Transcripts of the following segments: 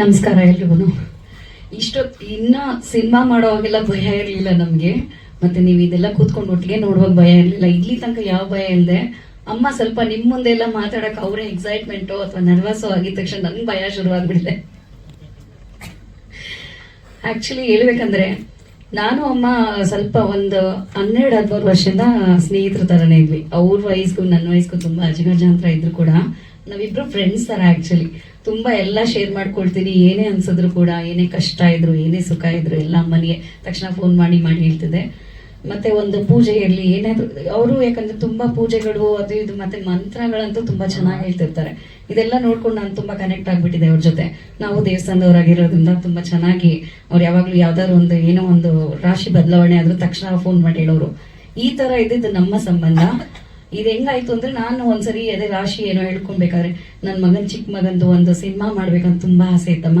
ನಮಸ್ಕಾರ ಎಲ್ರಿಗೂ. ಇಷ್ಟೊತ್ತು ಇನ್ನ ಸಿನಿಮಾ ಮಾಡೋವಾಗೆಲ್ಲ ಭಯ ಇರಲಿಲ್ಲ ನಮ್ಗೆ. ಮತ್ತೆ ನೀವು ಇದೆಲ್ಲ ಕೂತ್ಕೊಂಡು ಒಟ್ಟಿಗೆ ನೋಡುವಾಗ ಭಯ ಇರಲಿಲ್ಲ. ಇಲ್ಲಿ ತನಕ ಯಾವ ಭಯ ಇಲ್ಲದೆ ಅಮ್ಮ ಸ್ವಲ್ಪ ನಿಮ್ಮ ಮುಂದೆ ಎಲ್ಲ ಮಾತಾಡೋಕೆ ಅವರೇ ಎಕ್ಸೈಟ್ಮೆಂಟು ಅಥವಾ ನರ್ವಸ್ ಆಗಿದ ತಕ್ಷಣ ನನ್ಗೆ ಭಯ ಶುರುವಾಗ್ಬಿಟ್ಟಿದೆ. ಆಕ್ಚುಲಿ ಹೇಳ್ಬೇಕಂದ್ರೆ ನಾನು ಅಮ್ಮ ಸ್ವಲ್ಪ ಒಂದು ಹನ್ನೆರಡು ಹದಿಮೂರು ವರ್ಷದಿಂದ ಸ್ನೇಹಿತರ ಥರನೇ ಇದ್ವಿ. ಅವ್ರ ವಯಸ್ಗೂ ನನ್ನ ವಯಸ್ಗೂ ತುಂಬಾ ಅಜಗಜಾಂತರ ಇದ್ರು ಕೂಡ. ನಾವಿಬ್ರು ಫ್ರೆಂಡ್ಸ್ ಥರ ಆಕ್ಚುಲಿ ತುಂಬಾ ಎಲ್ಲ ಶೇರ್ ಮಾಡ್ಕೊಳ್ತೀನಿ. ಏನೇ ಅನ್ಸಿದ್ರು ಕೂಡ ಏನೇ ಕಷ್ಟ ಇದ್ರು ಏನೇ ಸುಖ ಇದ್ರು ಎಲ್ಲ ಅಮ್ಮನಿಗೆ ತಕ್ಷಣ ಫೋನ್ ಮಾಡಿ ಮಾಡಿ ಹೇಳ್ತಿದ್ದೆ. ಮತ್ತೆ ಒಂದು ಪೂಜೆ ಇರಲಿ ಏನಾದರೂ ಅವರು ಯಾಕಂದ್ರೆ ತುಂಬಾ ಪೂಜೆಗಳು ಅದು ಇದು ಮತ್ತೆ ಮಂತ್ರಗಳಂತೂ ತುಂಬಾ ಚೆನ್ನಾಗಿ ಹೇಳ್ತಿರ್ತಾರೆ. ಇದೆಲ್ಲ ನೋಡ್ಕೊಂಡು ನಾನು ತುಂಬಾ ಕನೆಕ್ಟ್ ಆಗಿಬಿಟ್ಟಿದೆ ಅವ್ರ ಜೊತೆ. ನಾವು ದೇವಸ್ಥಾನದವರಾಗಿರೋದ್ರಿಂದ ತುಂಬಾ ಚೆನ್ನಾಗಿ ಅವ್ರು ಯಾವಾಗಲೂ ಯಾವ್ದಾದ್ರು ಒಂದು ಏನೋ ಒಂದು ರಾಶಿ ಬದಲಾವಣೆ ಆದರೂ ತಕ್ಷಣ ಫೋನ್ ಮಾಡಿ ಹೇಳೋರು. ಈ ತರ ಇದ್ದಿದ್ದು ನಮ್ಮ ಸಂಬಂಧ. ಇದು ಹೆಂಗಾಯ್ತು ಅಂದ್ರೆ ನಾನು ಒಂದ್ಸರಿ ಅದೇ ರಾಶಿ ಏನೋ ಹೇಳ್ಕೊಬೇಕಾದ್ರೆ ನನ್ನ ಮಗನ್ ಚಿಕ್ಕ ಮಗಂದು ಒಂದು ಸಿನಿಮಾ ಮಾಡ್ಬೇಕಂತ ತುಂಬಾ ಆಸೆ ಇತ್ತಮ್ಮ.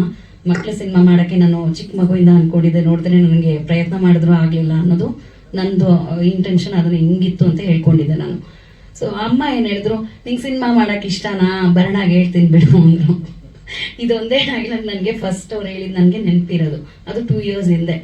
ಮಕ್ಳ ಸಿನಿಮಾ ಮಾಡಕ್ಕೆ ನಾನು ಚಿಕ್ಕ ಮಗುವಿಂದ ಅನ್ಕೊಂಡಿದ್ದೆ, ನೋಡಿದ್ರೆ ನನಗೆ ಪ್ರಯತ್ನ ಮಾಡಿದ್ರು ಆಗ್ಲಿಲ್ಲ ಅನ್ನೋದು ನಂದು ಇಂಟೆನ್ಷನ್ ಅದನ್ನ ಹೆಂಗಿತ್ತು ಅಂತ ಹೇಳ್ಕೊಂಡಿದ್ದೆ ನಾನು. ಸೊ ಅಮ್ಮ ಏನ್ ಹೇಳಿದ್ರು, ನಿಂಗೆ ಸಿನಿಮಾ ಮಾಡಕ್ ಇಷ್ಟನಾ? ಬರಣಾಗ ಹೇಳ್ತೀನಿ ಬಿಡು ಅಂದ್ರು. ಇದೊಂದೇ ಡೈಲಾಗ್ ನನಗೆ ಫಸ್ಟ್ ಅವ್ರು ಹೇಳಿದ್, ನನಗೆ ನೆನಪಿರೋದು. ಅದು ಟೂ ಇಯರ್ಸ್ ಹಿಂದೆ.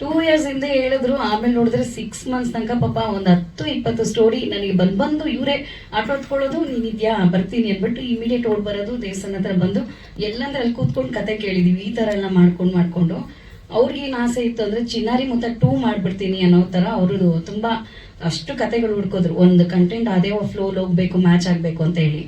ಟೂ ಇಯರ್ಸ್ ಹಿಂದೆ ಹೇಳಿದ್ರು, ಆಮೇಲೆ ನೋಡಿದ್ರೆ ಸಿಕ್ಸ್ ಮಂತ್ಸ್ ತನಕ ಪಾಪ ಒಂದು ಹತ್ತು ಇಪ್ಪತ್ತು ಸ್ಟೋರಿ ನನಗೆ ಬಂದು ಬಂದು ಇವರೇ ಆಟೋ ಹೊತ್ಕೊಳ್ಳೋದು ನೀನಿದ್ಯಾ ಬರ್ತೀನಿ ಅಂದ್ಬಿಟ್ಟು ಇಮಿಡಿಯೇಟ್ ಓಡ್ ಬರೋದು, ದೇವಸ್ಥಾನ ಹತ್ರ ಬಂದು ಎಲ್ಲಂದ್ರೆ ಅಲ್ಲಿ ಕೂತ್ಕೊಂಡು ಕತೆ ಕೇಳಿದೀವಿ, ಈ ತರ ಎಲ್ಲ ಮಾಡ್ಕೊಂಡು ಮಾಡ್ಕೊಂಡು. ಅವ್ರಿಗೆ ಏನ್ ಆಸೆ ಇತ್ತು ಅಂದ್ರೆ, ಚಿನ್ನಾರಿ ಮುತ್ತ ಟೂ ಮಾಡ್ಬಿಡ್ತೀನಿ ಅನ್ನೋ ಥರ ಅವರು ತುಂಬಾ ಅಷ್ಟು ಕತೆಗಳು ಹುಡ್ಕೋದ್ರು. ಒಂದು ಕಂಟೆಂಟ್ ಅದೇ ಫ್ಲೋಲ್ ಹೋಗ್ಬೇಕು ಮ್ಯಾಚ್ ಆಗ್ಬೇಕು ಅಂತ ಹೇಳಿ.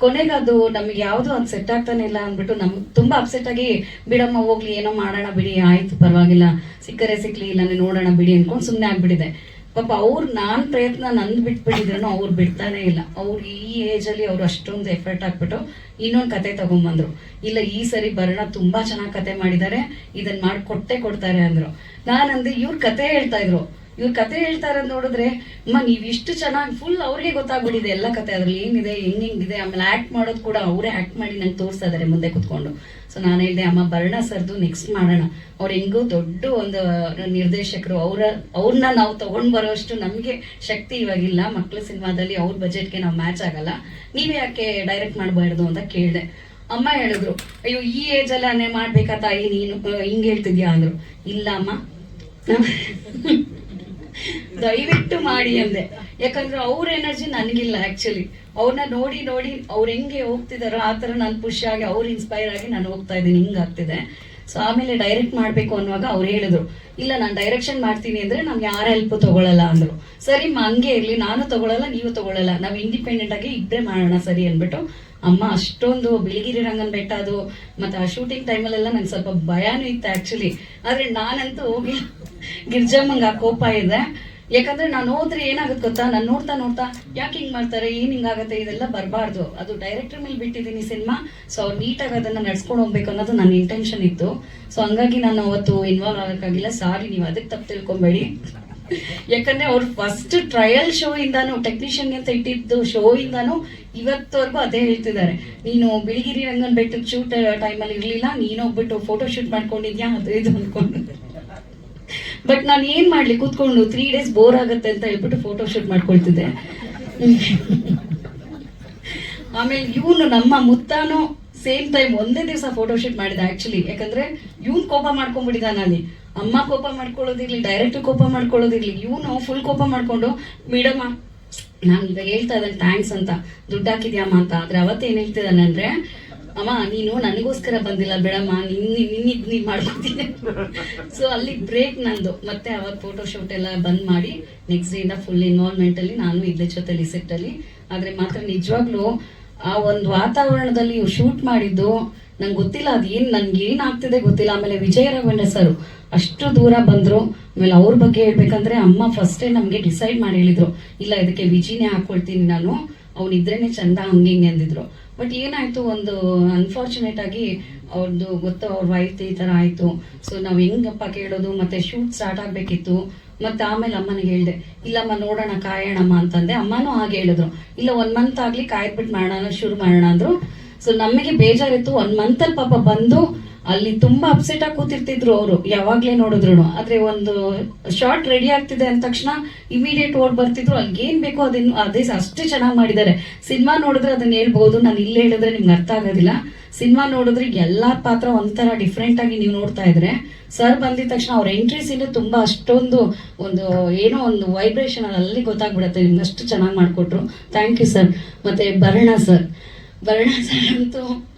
ಕೊನೆಗೆ ಅದು ನಮಗೆ ಯಾವ್ದು ಅದು ಸೆಟ್ ಆಗ್ತಾನೆ ಇಲ್ಲ ಅಂದ್ಬಿಟ್ಟು ನಮ್ ತುಂಬಾ ಅಪ್ಸೆಟ್ ಆಗಿ, ಬಿಡಮ್ಮ, ಹೋಗ್ಲಿ, ಏನೋ ಮಾಡೋಣ ಬಿಡಿ, ಆಯ್ತು, ಪರವಾಗಿಲ್ಲ, ಸಿಕ್ಕರೆ ಸಿಕ್ಲಿ, ಇಲ್ಲಾಂದ್ರೆ ನೋಡೋಣ ಬಿಡಿ, ಅನ್ಕೊಂಡು ಸುಮ್ಮನೆ ಆಗ್ಬಿಟ್ಟಿದೆ. ಪಾಪ ಅವ್ರು ನಾನ್ ಪ್ರಯತ್ನ ನಂದು ಬಿಟ್ಬಿಟ್ಟಿದ್ರು ಅವ್ರು ಬಿಡ್ತಾನೆ ಇಲ್ಲ. ಅವ್ರು ಈ ಏಜ್ ಅಲ್ಲಿ ಅವ್ರು ಅಷ್ಟೊಂದು ಎಫರ್ಟ್ ಹಾಕ್ಬಿಟ್ಟು ಇನ್ನೊಂದು ಕತೆ ತಗೊಂಬಂದ್ರು. ಇಲ್ಲ, ಈ ಸರಿ ಬರೋಣ ತುಂಬಾ ಚೆನ್ನಾಗಿ ಕತೆ ಮಾಡಿದ್ದಾರೆ ಇದನ್ನ ಮಾಡಿ ಕೊಟ್ಟೆ ಕೊಡ್ತಾರೆ ಅಂದ್ರು. ನಾನಂದ್ರೆ ಇವ್ರ ಕತೆ ಹೇಳ್ತಾ ಇದ್ರು. ಇವ್ರ ಕತೆ ಹೇಳ್ತಾರೆ ನೋಡಿದ್ರೆ, ಅಮ್ಮ, ನೀವು ಇಷ್ಟು ಚೆನ್ನಾಗಿ ಫುಲ್ ಅವ್ರಿಗೆ ಗೊತ್ತಾಗ್ಬಿಟ್ಟಿದೆ ಎಲ್ಲ ಕತೆ. ಅದ್ರಲ್ಲಿ ಏನಿದೆ, ಹೆಂಗ್ ಹೆಂಗಿದೆ, ಆಮೇಲೆ ಆ್ಯಕ್ಟ್ ಮಾಡೋದು ಕೂಡ ಅವರೇ ಆಕ್ಟ್ ಮಾಡಿ ನಂಗೆ ತೋರಿಸ್ತಾ ಇದಾರೆ ಮುಂದೆ ಕುತ್ಕೊಂಡು. ಸೊ ನಾನು ಹೇಳಿದೆ, ಅಮ್ಮ, ಬರ್ಣ ಸರ್ದು ನೆಕ್ಸ್ಟ್ ಮಾಡೋಣ. ಅವ್ರು ಹೆಂಗೋ ದೊಡ್ಡ ಒಂದು ನಿರ್ದೇಶಕರು, ಅವರ ಅವ್ರನ್ನ ನಾವು ತಗೊಂಡ್ ಬರೋಷ್ಟು ನಮಗೆ ಶಕ್ತಿ ಇವಾಗಿಲ್ಲ. ಮಕ್ಳ ಸಿನಿಮಾದಲ್ಲಿ ಅವ್ರ ಬಜೆಟ್ಗೆ ನಾವು ಮ್ಯಾಚ್ ಆಗಲ್ಲ. ನೀವೇ ಯಾಕೆ ಡೈರೆಕ್ಟ್ ಮಾಡಬಾರ್ದು ಅಂತ ಕೇಳಿದೆ. ಅಮ್ಮ ಹೇಳಿದ್ರು, ಅಯ್ಯೋ, ಈ ಏಜ್ ಅಲ್ಲೇ ಮಾಡ್ಬೇಕಾ ತಾಯಿ? ನೀನು ಹಿಂಗ್ ಹೇಳ್ತಿದ್ಯಾ? ಅಂದ್ರು. ಇಲ್ಲ, ಅಮ್ಮ. ದಯವಿಟ್ಟು ಮಾಡಿ ಅಂದೆ. ಯಾಕಂದ್ರೆ ಅವ್ರ ಎನರ್ಜಿ ನನಗಿಲ್ಲ ಆ್ಯಕ್ಚುಲಿ ಅವ್ರನ್ನ ನೋಡಿ ನೋಡಿ ಅವ್ರು ಹೆಂಗೆ ಹೋಗ್ತಿದಾರೋ ಆ ಥರ ನಾನು ಖುಷಿ ಆಗಿ ಅವ್ರು ಇನ್ಸ್ಪೈರ್ ಆಗಿ ನಾನು ಹೋಗ್ತಾ ಇದ್ದೀನಿ, ಹಿಂಗ್ ಆಗ್ತಿದೆ. ಸೊ ಆಮೇಲೆ ಡೈರೆಕ್ಟ್ ಮಾಡ್ಬೇಕು ಅನ್ನುವಾಗ ಅವ್ರು ಹೇಳಿದ್ರು. ಇಲ್ಲ, ನಾನು ಡೈರೆಕ್ಷನ್ ಮಾಡ್ತೀನಿ ಅಂದ್ರೆ ನಮ್ಗೆ ಯಾರ ಹೆಲ್ಪ್ ತಗೊಳಲ್ಲ ಅಂದ್ರು. ಸರಿ ಹಂಗೆ ಇರ್ಲಿ, ನಾನು ತಗೊಳಲ್ಲ, ನೀವು ತಗೊಳ್ಳಲ್ಲ ನಾವು ಇಂಡಿಪೆಂಡೆಂಟ್ ಆಗಿ ಇಬ್ಬರೇ ಮಾಡೋಣ ಸರಿ ಅನ್ಬಿಟ್ಟು ಅಮ್ಮ, ಅಷ್ಟೊಂದು ಬಿಳಿಗಿರಿ ರಂಗನ್ ಬೆಟ್ಟ ಅದು. ಮತ್ತೆ ಆ ಶೂಟಿಂಗ್ ಟೈಮಲ್ಲೆಲ್ಲ ನಂಗೆ ಸ್ವಲ್ಪ ಭಯನೂ ಇತ್ತು ಆಕ್ಚುಲಿ ಆದ್ರೆ ನಾನಂತೂ ಗಿರ್ಜಮ್ಮಂಗ ಆ ಕೋಪ ಇದೆ. ಯಾಕಂದ್ರೆ ನಾನು ಹೋದ್ರೆ ಏನಾಗುತ್ತೆ ಗೊತ್ತಾ? ನಾನು ನೋಡ್ತಾ ನೋಡ್ತಾ ಯಾಕೆ ಹಿಂಗ್ ಮಾಡ್ತಾರೆ? ಏನ್ ಹಿಂಗಾಗತ್ತೆ ಇದೆಲ್ಲ ಬರಬಾರ್ದು. ಅದು ಡೈರೆಕ್ಟರ್ ಮೇಲೆ ಬಿಟ್ಟಿದ್ದೀನಿ ಸಿನಿಮಾ ಸೊ ಅವ್ರು ನೀಟಾಗಿ ಅದನ್ನ ನಡ್ಸ್ಕೊಂಡು ಹೋಗ್ಬೇಕು ಅನ್ನೋದು ನನ್ನ ಇಂಟೆನ್ಷನ್ ಇತ್ತು. ಸೊ ಹಂಗಾಗಿ ನಾನು ಅವತ್ತು ಇನ್ವಾಲ್ವ್ ಆಗಕ್ಕಾಗಿಲ್ಲ. ಸಾರಿ ನೀವು ಅದಕ್ಕೆ ತಪ್ಪು ತಿಳ್ಕೊಬೇಡಿ. ಯಾಕಂದ್ರೆ ಅವ್ರ ಫಸ್ಟ್ ಟ್ರಯಲ್ ಶೋ ಇಂದಾನು ಟೆಕ್ನಿಷಿಯನ್ ಅಂತ ಇಟ್ಟಿದ್ದು ಶೋ ಇಂದಾನು ಇವತ್ತವರೆಗೂ ಅದೇ ಹೇಳ್ತಿದ್ದಾರೆ. ನೀನು ಬಿಳಿಗಿರಿ ರಂಗನ್ ಬೆಟ್ಟದ ಶೂಟ್ ಟೈಮಲ್ಲಿ ಇರ್ಲಿಲ್ಲ, ನೀನು ಹೋಗ್ಬಿಟ್ಟು ಫೋಟೋ ಶೂಟ್ ಮಾಡ್ಕೊಂಡಿದ್ಯಾ? ಅದು ಇದು ಅನ್ಕೊಂಡು. ಬಟ್ ನಾನು ಏನ್ ಮಾಡ್ಲಿ, ಕೂತ್ಕೊಂಡು ತ್ರೀ ಡೇಸ್ ಬೋರ್ ಆಗುತ್ತೆ ಅಂತ ಹೇಳ್ಬಿಟ್ಟು ಫೋಟೋ ಶೂಟ್ ಮಾಡ್ಕೊಳ್ತಿದ್ದೆ. ಆಮೇಲೆ ಇವನು ನಮ್ಮ ಮುತ್ತಾನು ಸೇಮ್ ಟೈಮ್ ಒಂದೇ ದಿವಸ ಫೋಟೋ ಶೂಟ್ ಮಾಡಿದೆ ಆಕ್ಚುಲಿ ಯಾಕಂದ್ರೆ ಇವನ್ ಕೋಪ ಮಾಡ್ಕೊಂಡ್ಬಿಟ್ಟಿದ ಅಲ್ಲಿ. ಅಮ್ಮ ಕೋಪ ಮಾಡ್ಕೊಳ್ಳೋದಿರ್ಲಿ ಡೈರೆಕ್ಟ್ ಕೋಪ ಮಾಡ್ಕೊಳ್ಳೋದಿರ್ಲಿ, ಇವನು ಫುಲ್ ಕೋಪ ಮಾಡ್ಕೊಂಡು, ಮೇಡಮ್ಮ, ನಾನು ಈಗ ಹೇಳ್ತಾ ಇದ್ದಾನೆ ಥ್ಯಾಂಕ್ಸ್ ಅಂತ, ದುಡ್ಡು ಹಾಕಿದ್ಯಾಮ್ಮ ಅಂತ, ಆದ್ರೆ ಏನು ಹೇಳ್ತಿದ್ದಾನೆ ಅಂದ್ರೆ, ಅಮ್ಮ, ನೀನು ನನಗೋಸ್ಕರ ಬಂದಿಲ್ಲ ಬೇಡಮ್ಮ ನಿನ್ನ ನಿನ್ನಿದ್ ನೀನು ಮಾಡ್ಕೊತೀನಿ. ಸೊ ಅಲ್ಲಿ ಬ್ರೇಕ್ ನಂದು. ಮತ್ತೆ ಅವಾಗ ಫೋಟೋ ಶೂಟ್ ಎಲ್ಲ ಬಂದ್ ಮಾಡಿ ನೆಕ್ಸ್ಟ್ ಡೇ ಇಂದ ಫುಲ್ ಇನ್ವಾಲ್ವ್ಮೆಂಟ್ ಅಲ್ಲಿ, ನಾನು ಇದ್ದೆ ಜೊತೆಲಿ ಸೆಟ್ ಅಲ್ಲಿ. ಆದ್ರೆ ಮಾತ್ರ ನಿಜವಾಗ್ಲೂ ಆ ಒಂದು ವಾತಾವರಣದಲ್ಲಿ ಶೂಟ್ ಮಾಡಿದ್ದು, ನಂಗೆ ಗೊತ್ತಿಲ್ಲ, ಅದು ಏನು ನನ್ಗೆ ಏನ್ ಆಗ್ತಿದೆ ಗೊತ್ತಿಲ್ಲ. ಆಮೇಲೆ ವಿಜಯ ರಾಘವೇಂದ್ರ ಸರ್ ಅಷ್ಟು ದೂರ ಬಂದ್ರು. ಆಮೇಲೆ ಅವ್ರ ಬಗ್ಗೆ ಹೇಳ್ಬೇಕಂದ್ರೆ ಅಮ್ಮ ಫಸ್ಟೇ ನಮಗೆ ಡಿಸೈಡ್ ಮಾಡಿ ಹೇಳಿದ್ರು. ಇಲ್ಲ, ಇದಕ್ಕೆ ವಿಜಿನೇ ಹಾಕ್ಕೊಳ್ತೀನಿ ನಾನು. ಅವ್ನು ಇದ್ರೇನೆ ಚಂದ ಹಂಗೆ ಹಿಂಗೆ ಅಂದಿದ್ರು. ಬಟ್ ಏನಾಯ್ತು, ಒಂದು ಅನ್ಫಾರ್ಚುನೇಟ್ ಆಗಿ ಅವ್ರದ್ದು ಗೊತ್ತು, ಅವ್ರ ವೈಫ್ ಈ ತರ ಆಯಿತು. ಸೊ ನಾವು ಹೆಂಗಪ್ಪ ಕೇಳೋದು, ಮತ್ತೆ ಶೂಟ್ ಸ್ಟಾರ್ಟ್ ಆಗ್ಬೇಕಿತ್ತು. ಮತ್ತೆ ಆಮೇಲೆ ಅಮ್ಮನಿಗೆ ಹೇಳ್ದೆ, ಇಲ್ಲಮ್ಮ ನೋಡೋಣ, ಕಾಯೋಣಮ್ಮ ಅಂತಂದೆ. ಅಮ್ಮನೂ ಹಾಗೆ ಹೇಳಿದ್ರು. ಇಲ್ಲ ಒನ್ ಮಂತ್ ಆಗ್ಲಿ ಕಾಯ್ಬಿಟ್ಟು ಮಾಡೋಣ, ಶುರು ಮಾಡೋಣ ಅಂದ್ರು. ಸೊ ನಮಗೆ ಬೇಜಾರಿತ್ತು. ಒಂದು ಮಂತ್ ಅಲ್ಲಿ ಪಾಪ ಬಂದು ಅಲ್ಲಿ ತುಂಬಾ ಅಪ್ಸೆಟ್ ಆಗಿ ಕೂತಿರ್ತಿದ್ರು ಅವರು. ಯಾವಾಗ್ಲೇ ನೋಡಿದ್ರು ಆದ್ರೆ ಒಂದು ಶಾರ್ಟ್ ರೆಡಿ ಆಗ್ತಿದೆ ಅಂದ ತಕ್ಷಣ ಇಮಿಡಿಯೇಟ್ ಓಡ್ ಬರ್ತಿದ್ರು. ಅಲ್ಲಿ ಏನ್ ಬೇಕೋ ಅದನ್ನ, ಅದೇ ಅಷ್ಟೇ ಚೆನ್ನಾಗಿ ಮಾಡಿದ್ದಾರೆ. ಸಿನಿಮಾ ನೋಡಿದ್ರೆ ಅದನ್ನ ಹೇಳ್ಬಹುದು. ನಾನು ಇಲ್ಲೇ ಹೇಳಿದ್ರೆ ನಿಮ್ಗೆ ಅರ್ಥ ಆಗೋದಿಲ್ಲ. ಸಿನಿಮಾ ನೋಡಿದ್ರೆ ಎಲ್ಲಾ ಪಾತ್ರ ಒಂಥರ ಡಿಫ್ರೆಂಟ್ ಆಗಿ ನೀವು ನೋಡ್ತಾ ಇದ್ರೆ. ಸರ್ ಬಂದಿದ ತಕ್ಷಣ ಅವ್ರ ಎಂಟ್ರೀಸ್ ಇಂದ ತುಂಬಾ ಅಷ್ಟೊಂದು ಒಂದು ಏನೋ ಒಂದು ವೈಬ್ರೇಷನ್ ಅಲ್ಲಿ ಗೊತ್ತಾಗ್ಬಿಡುತ್ತೆ. ನಿಮ್ಗೆ ಅಷ್ಟು ಚೆನ್ನಾಗಿ ಮಾಡಿಕೊಟ್ರು. ಥ್ಯಾಂಕ್ ಯು ಸರ್ ಮತ್ತೆ ಭರಣ ಸರ್ ಭರಣ ಸರ್ ಅಂತೂ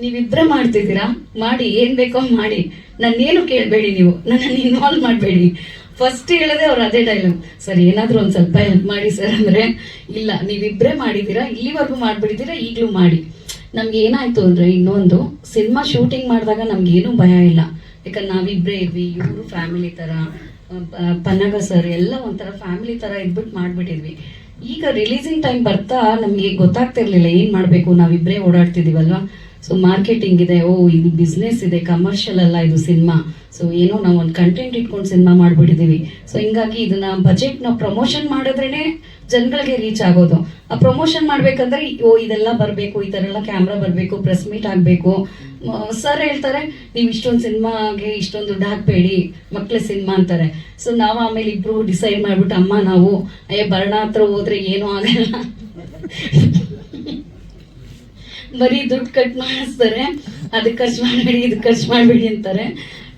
ನೀವಿಬ್ಬರೇ ಮಾಡ್ತಿದ್ದೀರಾ? ಮಾಡಿ, ಏನ್ ಬೇಕೋ ಮಾಡಿ. ನನ್ನೇನು ಕೇಳಬೇಡಿ ನೀವು. ನನ್ನನ್ನು ಇನ್ವಾಲ್ವ್ ಮಾಡಬೇಡಿ. ಫಸ್ಟ್ ಹೇಳದೆ ಅವ್ರು ಅದೇ ಡೈಲಾಗ್ ಸರ್ ಏನಾದರೂ ಒಂದು ಸ್ವಲ್ಪ ಹೆಲ್ಪ್ ಮಾಡಿ ಸರ್ ಅಂದ್ರೆ ಇಲ್ಲ ನೀವಿಬ್ಬರೇ ಮಾಡಿದ್ದೀರಾ? ಇಲ್ಲಿವರೆಗೂ ಮಾಡ್ಬಿಟ್ಟಿದ್ದೀರಾ? ಈಗಲೂ ಮಾಡಿ. ನಮ್ಗೆ ಏನಾಯ್ತು ಅಂದ್ರೆ ಇನ್ನೊಂದು, ಸಿನಿಮಾ ಶೂಟಿಂಗ್ ಮಾಡಿದಾಗ ನಮ್ಗೆ ಏನೂ ಭಯ ಇಲ್ಲ. ಯಾಕಂದ್ರೆ ನಾವಿಬ್ರೇ ಇದ್ವಿ, ಇವರು ಫ್ಯಾಮಿಲಿ ಪ- ಪನ್ನಗ ಸರ್ ಎಲ್ಲ ಒಂಥರ ಫ್ಯಾಮಿಲಿ ತರ ಇದ್ಬಿಟ್ಟು ಮಾಡ್ಬಿಟ್ಟಿದ್ವಿ. ಈಗ ರಿಲೀಸಿಂಗ್ ಟೈಮ್ ಬರ್ತಾ ನಮ್ಗೆ ಗೊತ್ತಾಗ್ತಿರ್ಲಿಲ್ಲ ಏನ್ ಮಾಡ್ಬೇಕು ನಾವಿಬ್ರೇ ಓಡಾಡ್ತಿದೀವಲ್ವಾ? ಸೊ ಮಾರ್ಕೆಟಿಂಗ್ ಇದೆ, ಓ, ಇದು ಬಿಸ್ನೆಸ್ ಇದೆ ಕಮರ್ಷಿಯಲ್ ಅಲ್ಲ ಇದು ಸಿನಿಮಾ ಸೊ ಏನೋ ನಾವು ಒಂದು ಕಂಟೆಂಟ್ ಇಟ್ಕೊಂಡು ಸಿನಿಮಾ ಮಾಡ್ಬಿಟ್ಟಿದೀವಿ. ಸೊ ಹಿಂಗಾಗಿ ಇದನ್ನ ಬಜೆಟ್ ನಾವು ಪ್ರಮೋಷನ್ ಮಾಡಿದ್ರೇನೆ ಜನಗಳಿಗೆ ರೀಚ್ ಆಗೋದು. ಆ ಪ್ರಮೋಷನ್ ಮಾಡ್ಬೇಕಂದ್ರೆ, ಓ, ಇದೆಲ್ಲ ಬರಬೇಕು, ಈ ಥರ ಎಲ್ಲ ಕ್ಯಾಮ್ರಾ ಬರಬೇಕು ಪ್ರೆಸ್ ಮೀಟ್ ಆಗಬೇಕು. ಸರ್ ಹೇಳ್ತಾರೆ, ನೀವು ಇಷ್ಟೊಂದು ಸಿನಿಮಾಗೆ ಇಷ್ಟೊಂದು ದುಡ್ಡು ಹಾಕ್ಬೇಡಿ, ಮಕ್ಳ ಸಿನಿಮಾ ಅಂತಾರೆ. ಸೊ ನಾವು ಆಮೇಲೆ ಇಬ್ರು ಡಿಸೈಡ್ ಮಾಡ್ಬಿಟ್ಟು, ಅಮ್ಮ, ನಾವು ಅಯ್ಯ ಬರಣ ಹತ್ರ ಹೋದ್ರೆ ಏನೂ ಆಗಲ್ಲ. ಬರೀ ದುಡ್ಡು ಕಟ್ ಮಾಡಿಸ್ತಾರೆ. ಅದಕ್ಕೆ ಖರ್ಚು ಮಾಡಬೇಡಿ, ಇದು ಖರ್ಚು ಮಾಡಬೇಡಿ ಅಂತಾರೆ.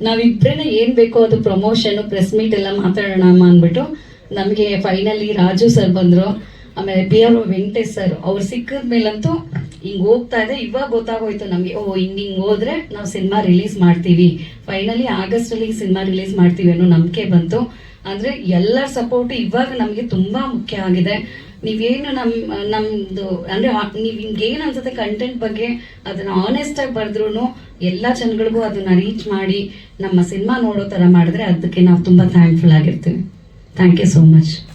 ನಾವಿಬ್ಬರೇನ ಏನ್ ಬೇಕೋ ಅದು ಪ್ರಮೋಷನ್ ಪ್ರೆಸ್ ಮೀಟ್ ಎಲ್ಲ ಮಾತಾಡೋಣ ಅಂದ್ಬಿಟ್ಟು ನಮಗೆ ಫೈನಲಿ ರಾಜು ಸರ್ ಬಂದರು. ಆಮೇಲೆ ಬಿ ಆರ್ ವೆಂಕಟೇಶ್ ಸರ್ ಅವ್ರು ಸಿಕ್ಕಿದ ಮೇಲಂತೂ ಹಿಂಗೆ ಹೋಗ್ತಾ ಇದೆ. ಇವಾಗ ಗೊತ್ತಾಗೋಯ್ತು ನಮಗೆ ಓ ಹಿಂಗ್ ಹಿಂಗ್ ಹೋದ್ರೆ ನಾವು ಸಿನಿಮಾ ರಿಲೀಸ್ ಮಾಡ್ತೀವಿ. ಫೈನಲಿ ಆಗಸ್ಟ್ ಅಲ್ಲಿ ಸಿನಿಮಾ ರಿಲೀಸ್ ಮಾಡ್ತೀವಿ ಅನ್ನೋ ನಂಬಿಕೆ ಬಂತು. ಅಂದ್ರೆ ಎಲ್ಲರ ಸಪೋರ್ಟ್ ಇವಾಗ ನಮಗೆ ತುಂಬಾ ಮುಖ್ಯ ಆಗಿದೆ. ನೀವೇನು ನಮ್, ನಮ್ದು, ಅಂದ್ರೆ ನೀವ್ ನಿಮ್ಗೆ ಏನ್ ಅನ್ಸುತ್ತೆ ಕಂಟೆಂಟ್ ಬಗ್ಗೆ ಅದನ್ನ ಆನೆಸ್ಟ್ ಆಗಿ ಬರೆದ್ರು ಎಲ್ಲಾ ಜನಗಳಿಗೂ ಅದನ್ನ ರೀಚ್ ಮಾಡಿ ನಮ್ಮ ಸಿನಿಮಾ ನೋಡೋ ತರ ಮಾಡಿದ್ರೆ ಅದಕ್ಕೆ ನಾವು ತುಂಬಾ ಥ್ಯಾಂಕ್ಫುಲ್ ಆಗಿರ್ತೀವಿ. Thank you so much